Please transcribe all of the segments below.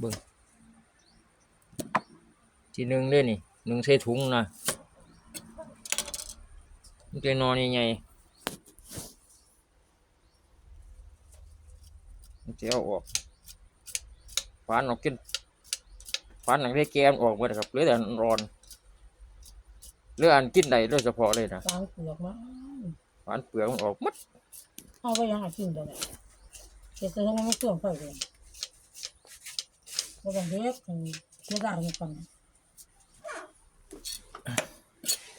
เบิ่งทีหนึ่งเด้นี่หนึ่งใส่ถุงนะมันจะนอนยังไงมันจะเอาออกฟานออกกินฟานหนังได้แกมออกหมดครับเหลือแต่อันร้อนเหลืออันกินได้โดยเฉพาะเลยนะตางเปลือกมาฟานเปลือกมันออกหมดเอาไปยังไงกินตัวไหนเก็บตัวมันไม่เครื่องไฟเลย แล้วก็เด็กเสียดายกัน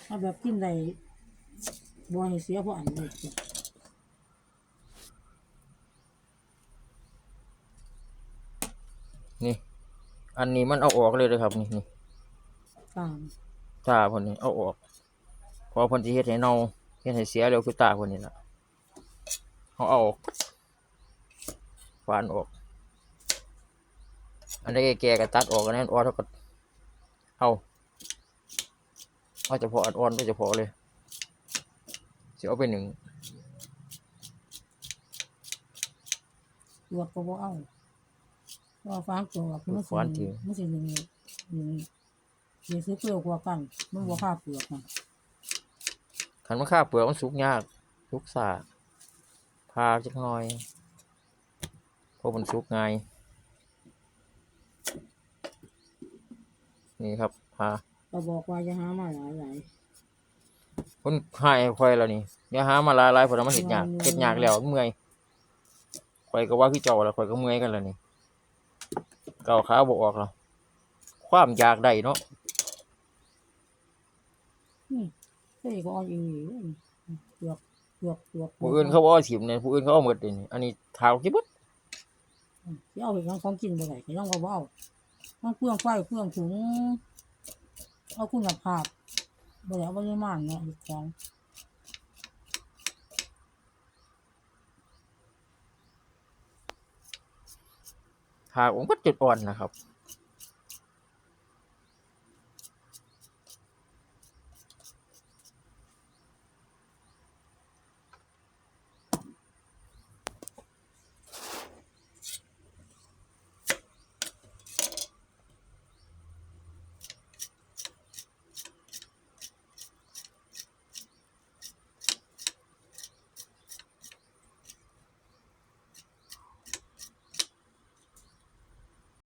เอาแบบกินได้บ่ให้เสียพราะอันนี้นี่ อันนี้มันเอาออกเลยเลยครับนี่นี่ตามตาคนนี้เอาออกเพอเพิ่นสิเฮ็ดให้เน่าเฮ็ดให้เสียเร็วคือตาคนนี้ล่ะเขาเอาออกฟานออก อันนี้แก่ๆก็ตัดออกอันนั้นอ่อนแล้วก็เอาเอาเฉพาะอันอ่อนก็เฉพาะเลยสิเอาไปหนึ่งตัวก็บ่เอาว่าฟางตัวมันสิมันสิหนึ่งหนึ่งเสียซื้อเปลือกกว่ากันมันบ่ค่าเปลือกมันคันมันค่าเปลือกมันสุกยากสุกสาพาจักหน่อยเพราะมันสุกง่าย นี่ครับพาก็บอกว่าจะหามาหลายหลายคนหายคอยแล้วนี่อย่าหามาหลายหลายๆเพราะมันเห็ดยากเห็ดยากแล้วเมื่อยคอยก็ว่าคือเจ้าแล้วคอยก็เมื่อยกันแล้วนี่เก่าขาบออกแล้วความอยากได้เนาะนี่เฮ้ยก็เอาอีเปลือกเปลือกเปลือกผู้อื่นเขาบ่เอาถิ่มเนี่ยผู้อื่นเขาเอาหมดเลยนี่อันนี้เท้าคิดบึดสิเอาไปยังของกินบ่ได้ก็ยังบ่เอา มันเปลืองไฟเปลืองถุงเอาคุณภาพบ่ได้เอาปริมาณเนาะของหาองค์ก็จุดอ่อนนะครับ